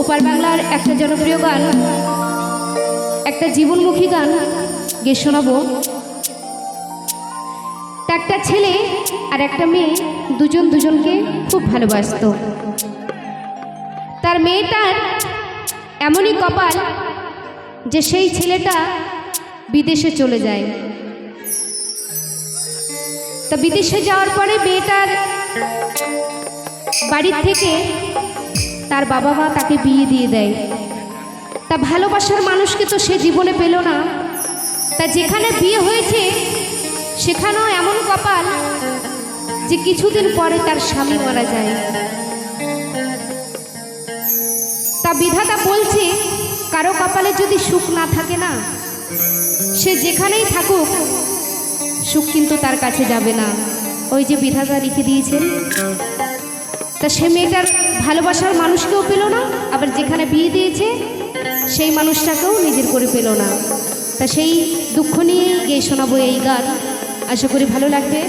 ওপার বাংলার একটা জনপ্রিয় গান, একটা জীবনমুখী গান গে শোনাবো। একটা ছেলে আর একটা মেয়ে, দুজন দুজনকে খুব ভালোবাসতো। তার মেয়েটার এমনই কপাল যে সেই ছেলেটা বিদেশে চলে যায়। তা বিদেশে যাওয়ার পরে মেয়েটার বাড়ির থেকে তার বাবা মা তাকে বিয়ে দিয়ে দেয়। তা ভালোবাসার মানুষকে তো সে জীবনে পেল না। তা যেখানে বিয়ে হয়েছে, সেখানেও এমন কপাল যে কিছুদিন পরে তার স্বামী মারা যায়। তা বিধাতা বলছে, কারও কপালে যদি সুখ না থাকে না, সে যেখানেই থাকুক, সুখ কিন্তু তার কাছে যাবে না। ওই যে বিধাতা লিখে দিয়েছেন তা সে মেয়েটার ভালোবাসার মানুষকেও পেল না, আবার যেখানে বিয়ে দিয়েছে, সেই মানুষটাকেও নিজের করে পেল না। তা সেই দুঃখ নিয়েই গিয়ে শোনাবো এই গান। আশা করি ভালো লাগবে।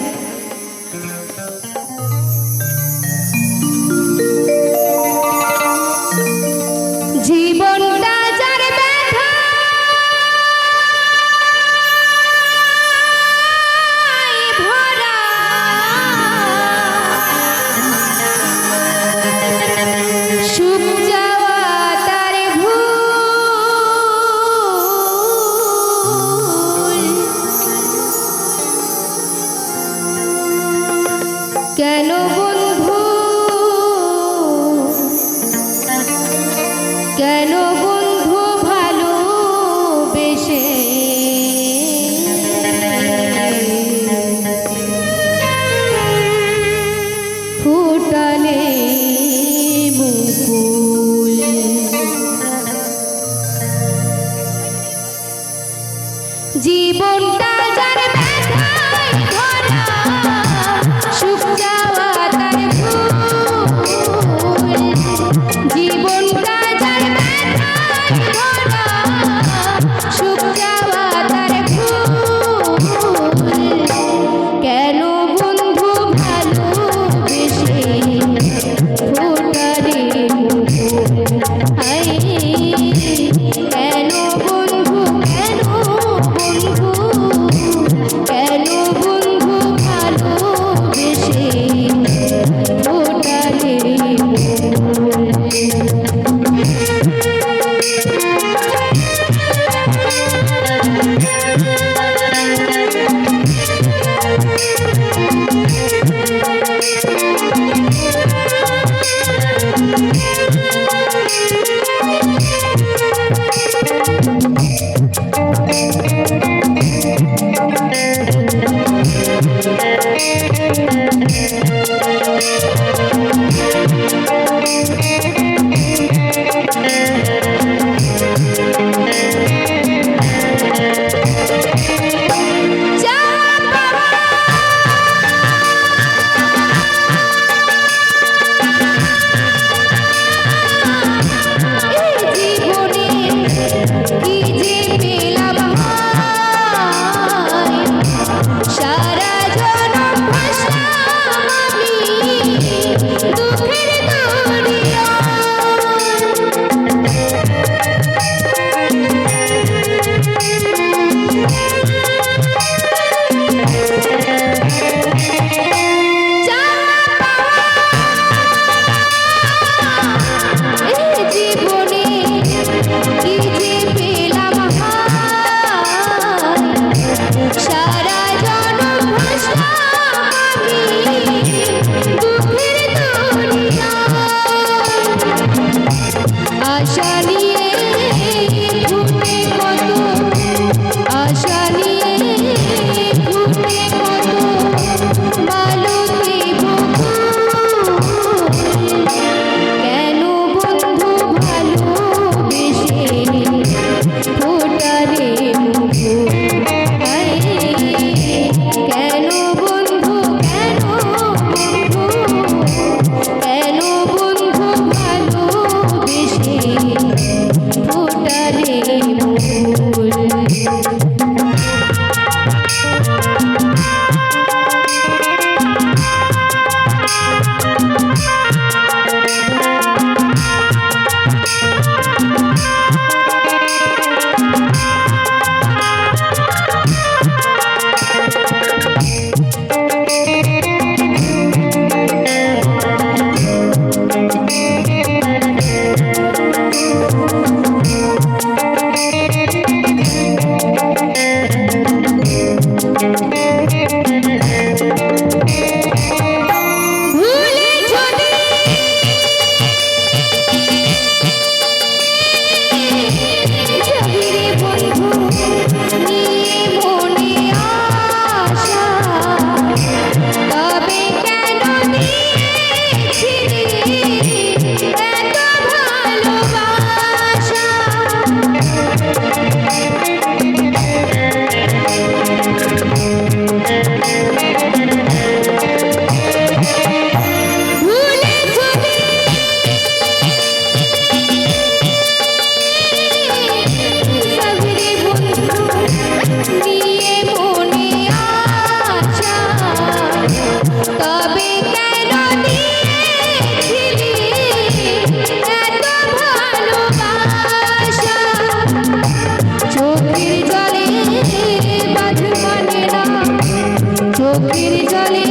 গিরিজলে